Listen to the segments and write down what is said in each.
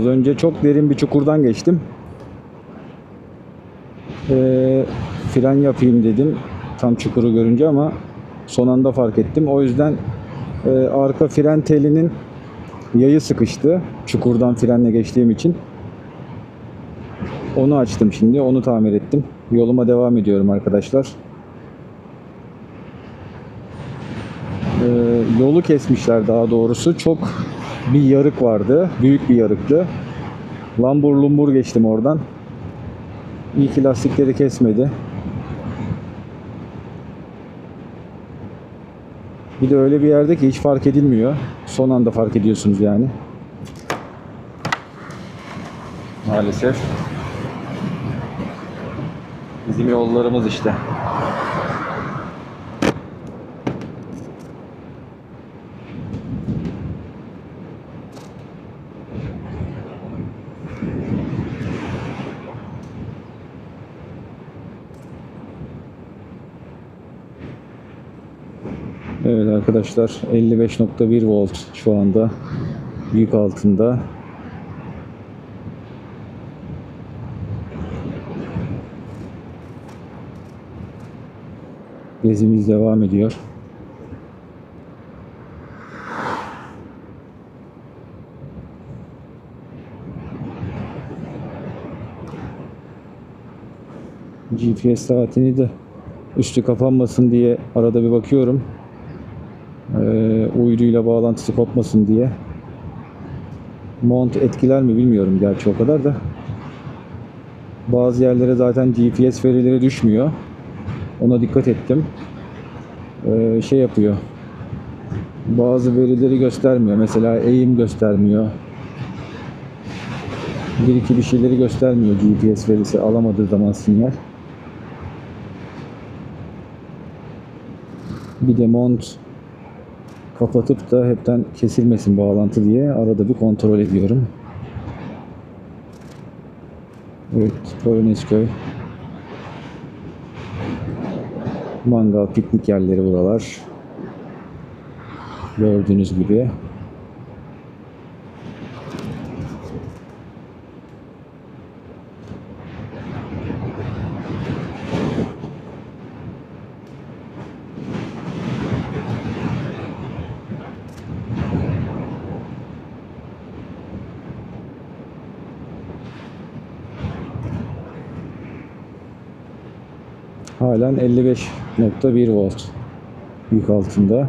Az önce çok derin bir çukurdan geçtim. Ee, fren yapayım dedim tam çukuru görünce ama son anda fark ettim. O yüzden e, arka fren telinin yayı sıkıştı. Çukurdan frenle geçtiğim için. Onu açtım şimdi. Onu tamir ettim. Yoluma devam ediyorum arkadaşlar. Ee, yolu kesmişler daha doğrusu. Çok bir yarık vardı. Büyük bir yarıktı. Lambur lumbur geçtim oradan. İyi ki lastikleri kesmedi. Bir de öyle bir yerde ki hiç fark edilmiyor. Son anda fark ediyorsunuz yani. Maalesef. Bizim yollarımız işte. Evet arkadaşlar 55.1 volt şu anda yük altında. Gezimiz devam ediyor. GPS saatini de üstü kapanmasın diye arada bir bakıyorum. Ee, uyduyla bağlantısı kopmasın diye. Mount etkiler mi bilmiyorum gerçi o kadar da. Bazı yerlere zaten GPS verileri düşmüyor. Ona dikkat ettim. Ee, şey yapıyor. Bazı verileri göstermiyor. Mesela eğim göstermiyor. Bir iki bir şeyleri göstermiyor GPS verisi alamadığı zaman sinyal. Bir de mont kapatıp da hepten kesilmesin bağlantı diye arada bir kontrol ediyorum. Evet, Polonezköy. Mangal, piknik yerleri buralar. Gördüğünüz gibi. Halen 55.1 volt yük altında.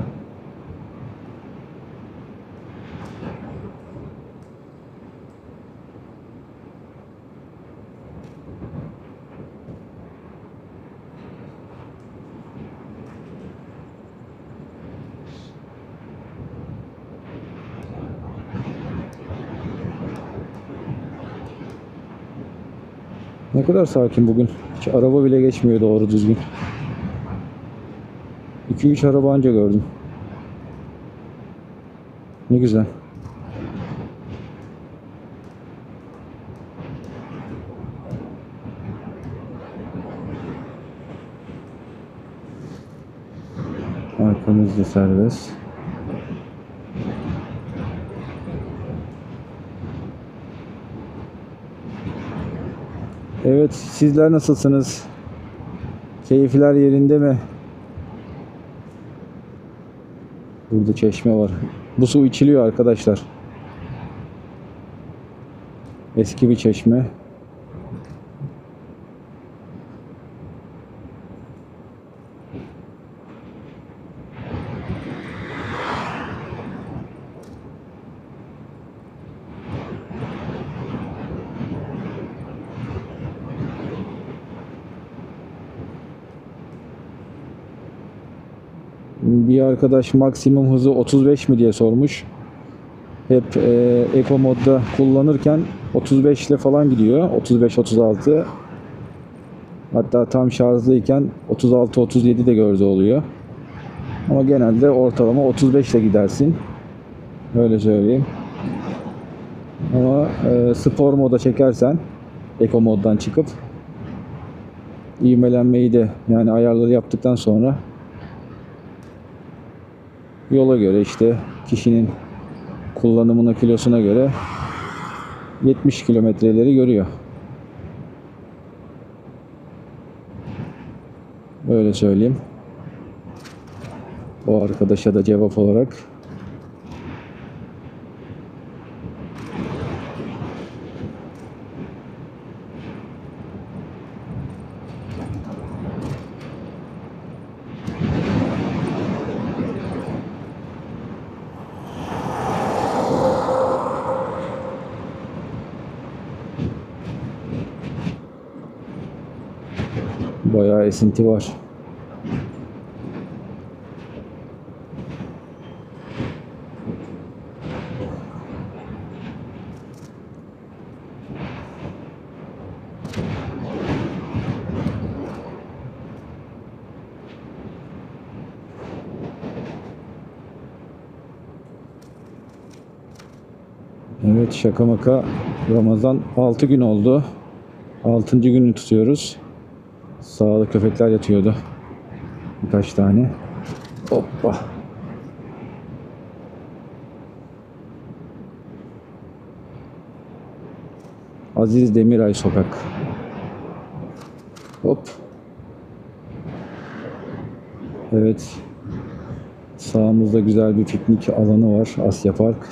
Ne kadar sakin bugün. Hiç araba bile geçmiyor doğru düzgün. 2-3 araba anca gördüm. Ne güzel. Arkamızda serbest. Evet, sizler nasılsınız? Keyifler yerinde mi? Burada çeşme var. Bu su içiliyor arkadaşlar. Eski bir çeşme. Bir arkadaş maksimum hızı 35 mi diye sormuş. Hep e, Eco modda kullanırken 35 ile falan gidiyor. 35-36. Hatta tam şarjlıyken 36-37 de gördü oluyor. Ama genelde ortalama 35 ile gidersin. Öyle söyleyeyim. Ama e, spor moda çekersen Eco moddan çıkıp ivmelenmeyi de yani ayarları yaptıktan sonra yola göre işte kişinin kullanımına kilosuna göre 70 kilometreleri görüyor. Öyle söyleyeyim. O arkadaşa da cevap olarak. Bayağı esinti var. Evet şaka maka Ramazan 6 gün oldu. 6. günü tutuyoruz. Sağda köpekler yatıyordu. Birkaç tane. Hoppa. Aziz Demiray Sokak. Hop. Evet. Sağımızda güzel bir piknik alanı var. Asya Park.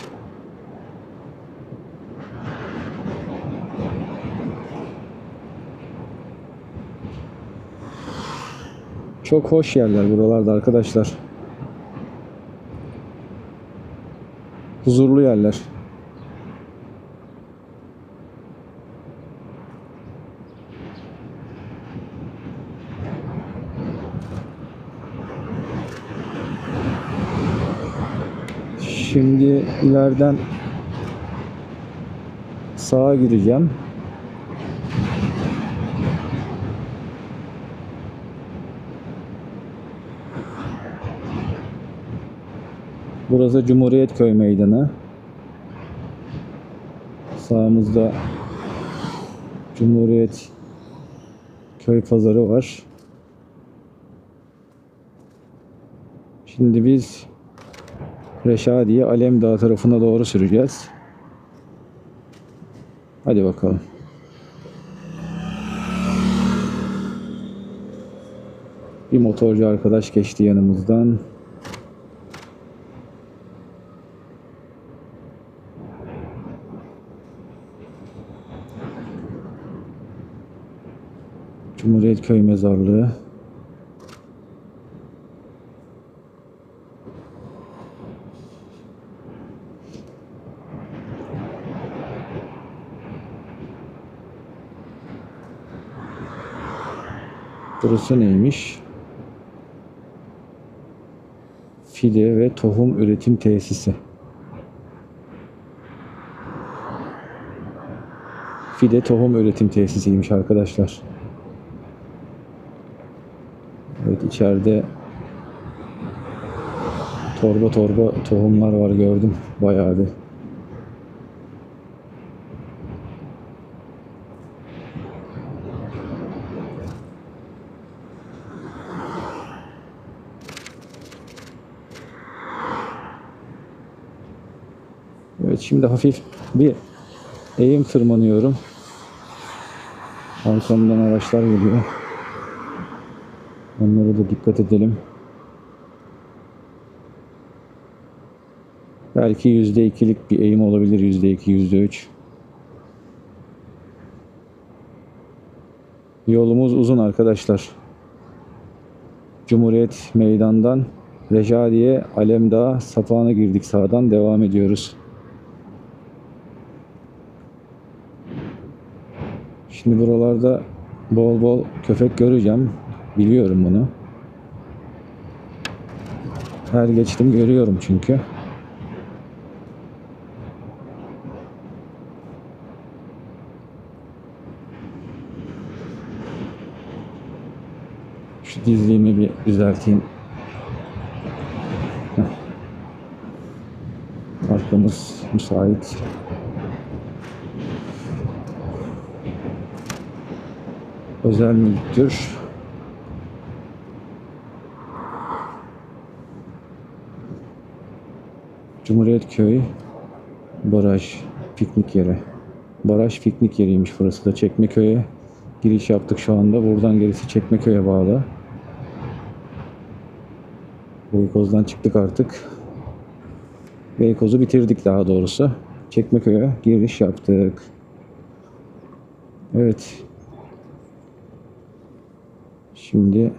Çok hoş yerler buralarda arkadaşlar. Huzurlu yerler. Şimdi ileriden sağa gireceğim. Burası Cumhuriyet Köy Meydanı. Sağımızda Cumhuriyet Köy Pazarı var. Şimdi biz Reşadiye Alemdağ tarafına doğru süreceğiz. Hadi bakalım. Bir motorcu arkadaş geçti yanımızdan. Cumhuriyet Köy Mezarlığı. Burası neymiş? Fide ve tohum üretim tesisi. Fide tohum üretim tesisiymiş arkadaşlar. Evet içeride torba torba tohumlar var gördüm bayağı bir. Evet şimdi hafif bir eğim tırmanıyorum. Arkamdan araçlar geliyor. Onlara da dikkat edelim. Belki yüzde ikilik bir eğim olabilir. Yüzde iki, yüzde üç. Yolumuz uzun arkadaşlar. Cumhuriyet Meydan'dan Rejadiye, Alemdağ, Sapan'a girdik sağdan. Devam ediyoruz. Şimdi buralarda bol bol köpek göreceğim. Biliyorum bunu. Her geçtim görüyorum çünkü. Şu dizliğimi bir düzelteyim. Arkamız müsait. Özel mülktür. Cumhuriyet Köyü Baraj Piknik yeri. Baraj piknik yeriymiş burası da Çekmeköy'e giriş yaptık şu anda. Buradan gerisi Çekmeköy'e bağlı. Beykoz'dan çıktık artık. Beykoz'u bitirdik daha doğrusu. Çekmeköy'e giriş yaptık. Evet. Şimdi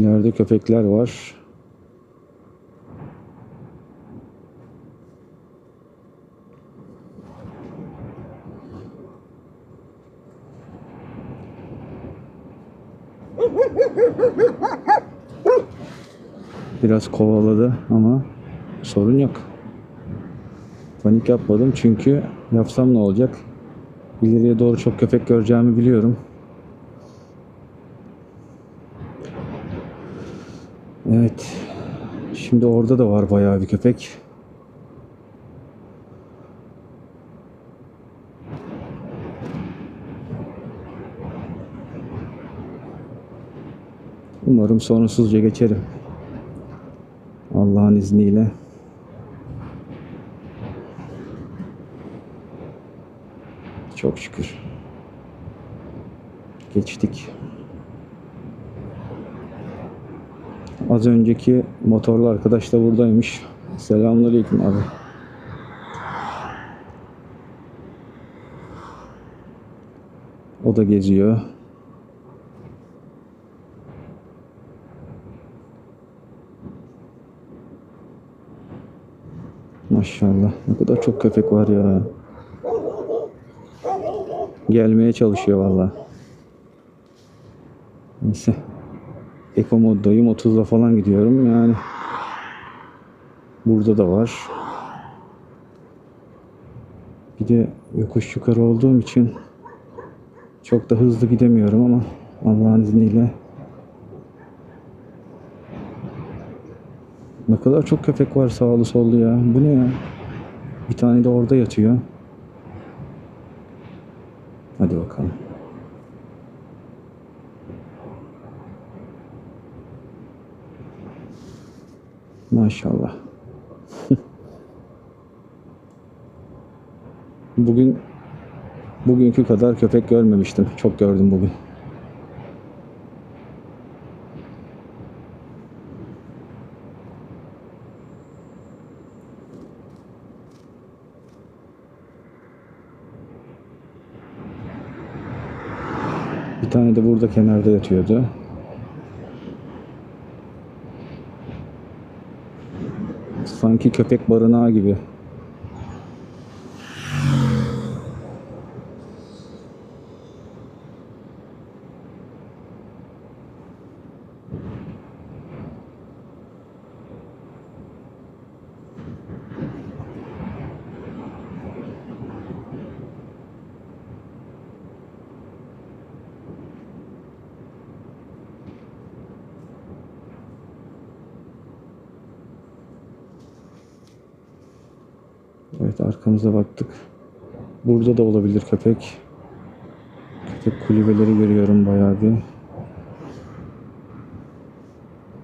ileride köpekler var. Biraz kovaladı ama sorun yok. Panik yapmadım çünkü yapsam ne olacak? İleriye doğru çok köpek göreceğimi biliyorum. Evet. Şimdi orada da var bayağı bir köpek. Umarım sorunsuzca geçerim. Allah'ın izniyle. Çok şükür. Geçtik. Az önceki motorlu arkadaş da buradaymış. Selamünaleyküm abi. O da geziyor. Maşallah. Ne kadar çok köpek var ya. Gelmeye çalışıyor valla. Neyse. Eko moddayım 30'la falan gidiyorum yani. Burada da var. Bir de yokuş yukarı olduğum için çok da hızlı gidemiyorum ama Allah'ın izniyle ne kadar çok köpek var sağlı sollu ya. Bu ne ya? Bir tane de orada yatıyor. Hadi bakalım. Maşallah. Bugün bugünkü kadar köpek görmemiştim. Çok gördüm bugün. Bir tane de burada kenarda yatıyordu. Sanki köpek barınağı gibi. Evet arkamıza baktık. Burada da olabilir köpek. Köpek kulübeleri görüyorum bayağı bir.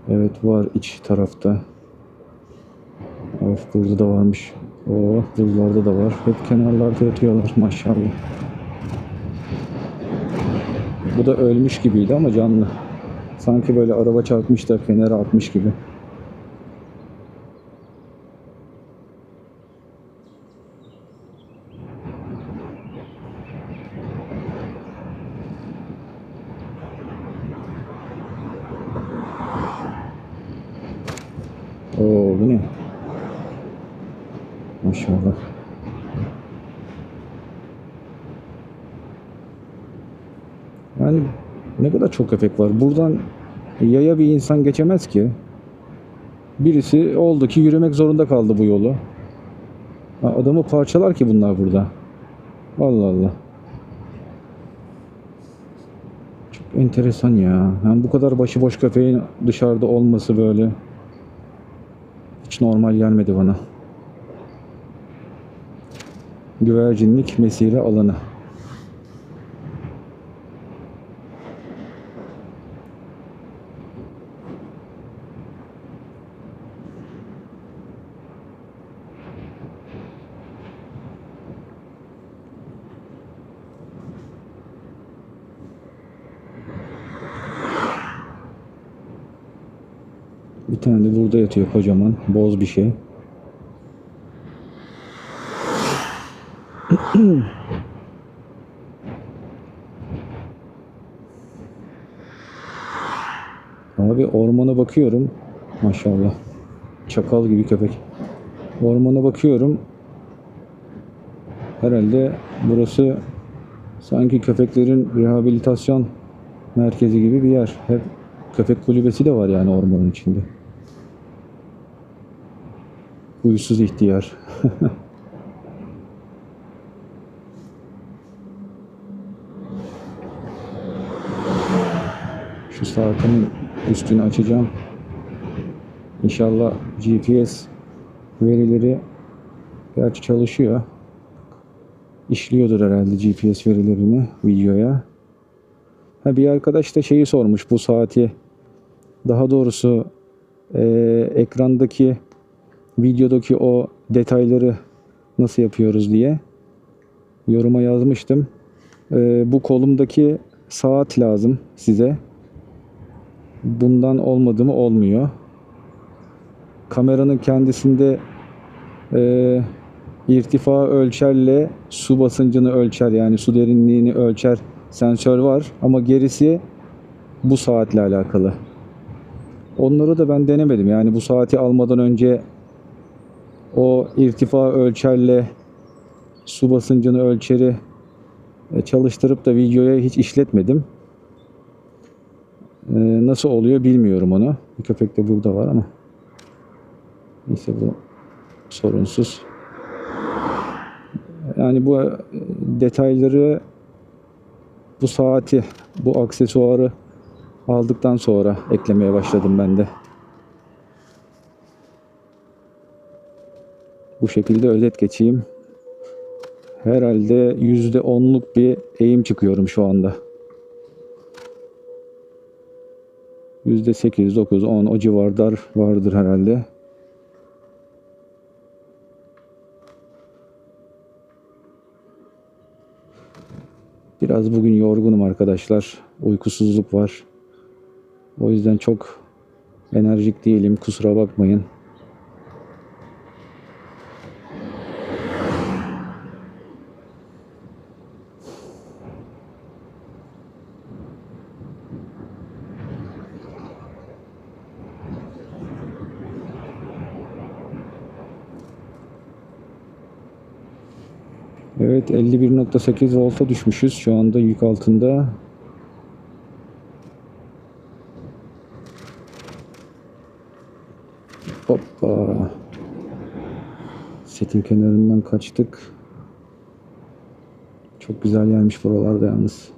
Evet var iç tarafta. Of burada da varmış. Oh buralarda da var. Hep kenarlarda yatıyorlar maşallah. Bu da ölmüş gibiydi ama canlı. Sanki böyle araba çarpmış da kenara atmış gibi. Oo bu ne? Maşallah. Yani ne kadar çok köpek var. Buradan yaya bir insan geçemez ki. Birisi oldu ki yürümek zorunda kaldı bu yolu. Ha, Adamı parçalar ki bunlar burada. Allah Allah. Çok enteresan ya. Yani bu kadar başıboş köpeğin dışarıda olması böyle. Normal gelmedi bana. Güvercinlik mesire alanı. Tane de burada yatıyor kocaman. Boz bir şey. Abi ormana bakıyorum. Maşallah. Çakal gibi köpek. Ormana bakıyorum. Herhalde burası sanki köpeklerin rehabilitasyon merkezi gibi bir yer. Hep köpek kulübesi de var yani ormanın içinde. Huysuz ihtiyar. Şu saatinin üstünü açacağım. İnşallah GPS verileri gerçi çalışıyor. İşliyordur herhalde GPS verilerini videoya. Ha bir arkadaş da şeyi sormuş bu saati. Daha doğrusu eee, ekrandaki videodaki o detayları nasıl yapıyoruz diye yoruma yazmıştım. Eee, bu kolumdaki saat lazım size. Bundan olmadı mı olmuyor. Kameranın kendisinde eee irtifa ölçerle su basıncını ölçer yani su derinliğini ölçer sensör var ama gerisi bu saatle alakalı. Onları da ben denemedim. Yani bu saati almadan önce o irtifa ölçerle su basıncını ölçeri e, çalıştırıp da videoya hiç işletmedim. E, Nasıl oluyor bilmiyorum onu. Bir köpek de burada var ama. Neyse bu sorunsuz. Yani bu e, detayları bu saati, bu aksesuarı aldıktan sonra eklemeye başladım ben de. Bu şekilde özet geçeyim. Herhalde yüzde onluk bir eğim çıkıyorum şu anda. Yüzde sekiz, dokuz, on o civarlar vardır herhalde. Biraz bugün yorgunum arkadaşlar. Uykusuzluk var. O yüzden çok enerjik değilim. Kusura bakmayın. Evet 51.8 volta düşmüşüz. Şu anda yük altında. Hoppa. Setin kenarından kaçtık. Çok güzel gelmiş buralarda yalnız.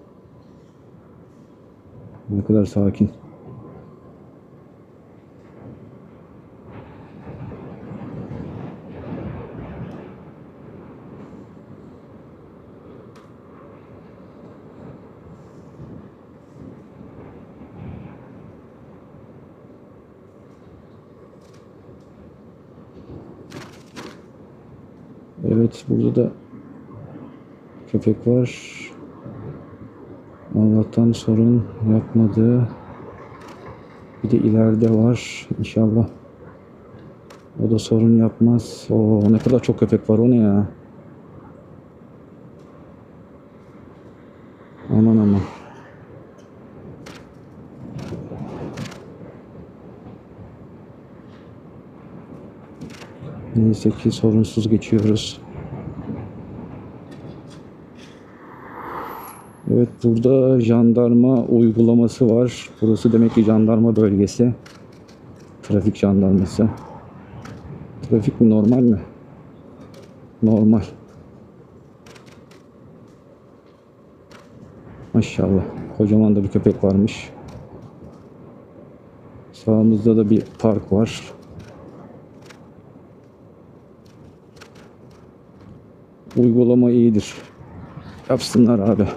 Ne kadar sakin. Evet burada da köpek var. Allah'tan sorun yapmadı. Bir de ileride var. İnşallah o da sorun yapmaz. Oo, ne kadar çok köpek var o ne ya. Aman aman. Neyse ki sorunsuz geçiyoruz. Evet burada jandarma uygulaması var. Burası demek ki jandarma bölgesi. Trafik jandarması. Trafik mi normal mi? Normal. Maşallah. Kocaman da bir köpek varmış. Sağımızda da bir park var. Uygulama iyidir. Yapsınlar abi.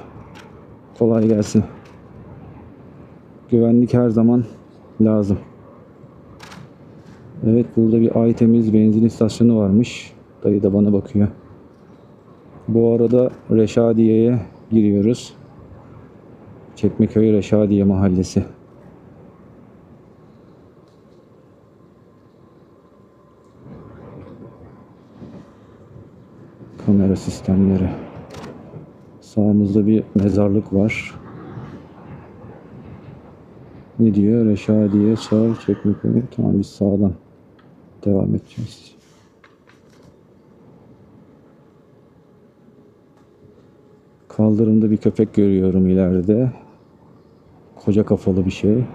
Kolay gelsin. Güvenlik her zaman lazım. Evet burada bir ay temiz benzin istasyonu varmış. Dayı da bana bakıyor. Bu arada Reşadiye'ye giriyoruz. Çekmeköy Reşadiye Mahallesi. Kamera sistemleri. Sağımızda bir mezarlık var. Ne diyor? Reşadiye sağ çekmekleri. Tamam biz sağdan devam edeceğiz. Kaldırımda bir köpek görüyorum ileride. Koca kafalı bir şey.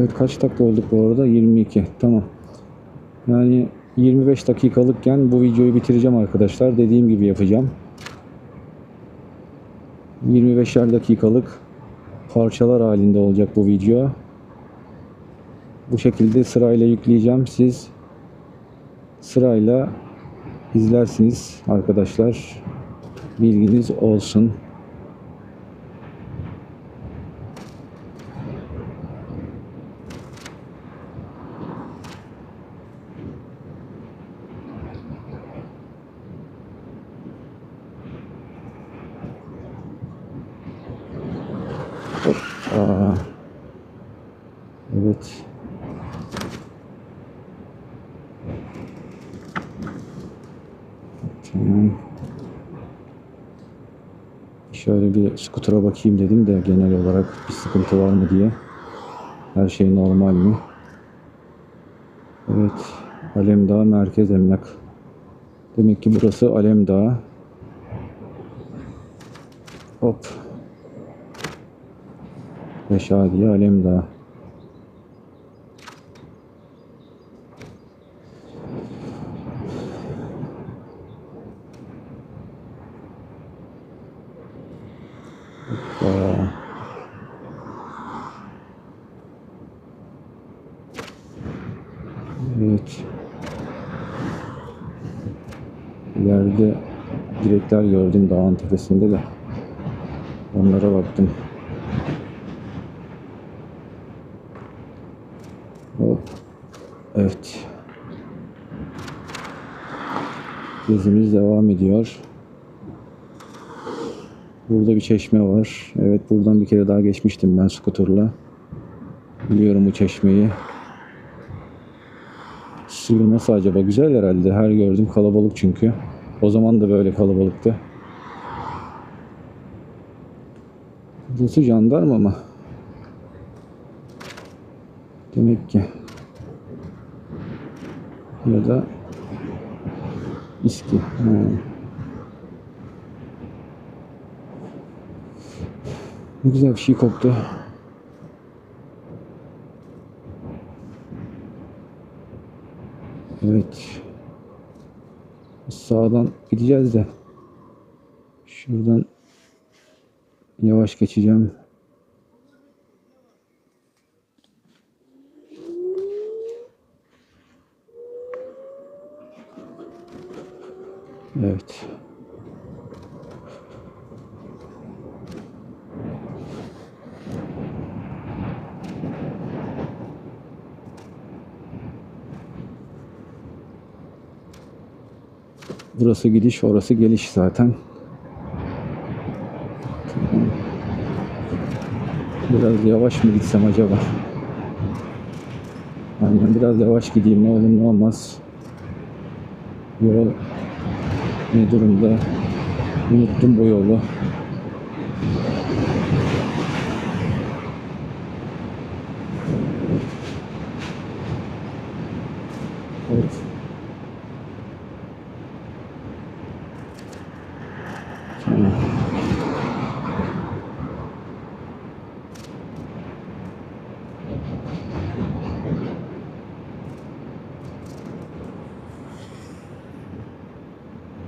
Evet kaç dakika olduk bu arada? 22. Tamam. Yani 25 dakikalıkken bu videoyu bitireceğim arkadaşlar. Dediğim gibi yapacağım. 25'er dakikalık parçalar halinde olacak bu video. Bu şekilde sırayla yükleyeceğim. Siz sırayla izlersiniz arkadaşlar. Bilginiz olsun. Aa. Evet. Tamam. Şöyle bir skutura bakayım dedim de genel olarak bir sıkıntı var mı diye. Her şey normal mi? Evet. Alemdağ Merkez Emlak. Demek ki burası Alemdağ. Hop. Reşadiye Alemdağ. Hoppa. Evet. İleride direkler gördüm dağın tepesinde de. Onlara baktım. Hop. Evet. Gezimiz devam ediyor. Burada bir çeşme var. Evet buradan bir kere daha geçmiştim ben skuterla. Biliyorum bu çeşmeyi. Suyu nasıl acaba? Güzel herhalde. Her gördüm kalabalık çünkü. O zaman da böyle kalabalıktı. Burası jandarma mı? Demek ki. Ya da İSKİ. Ha. Ne güzel bir şey koktu. Evet. Sağdan gideceğiz de. Şuradan yavaş geçeceğim. Evet. Burası gidiş, orası geliş zaten. Biraz yavaş mı gitsem acaba? Aynen biraz yavaş gideyim ne olur ne olmaz. Yol ne durumda? Unuttum bu yolu.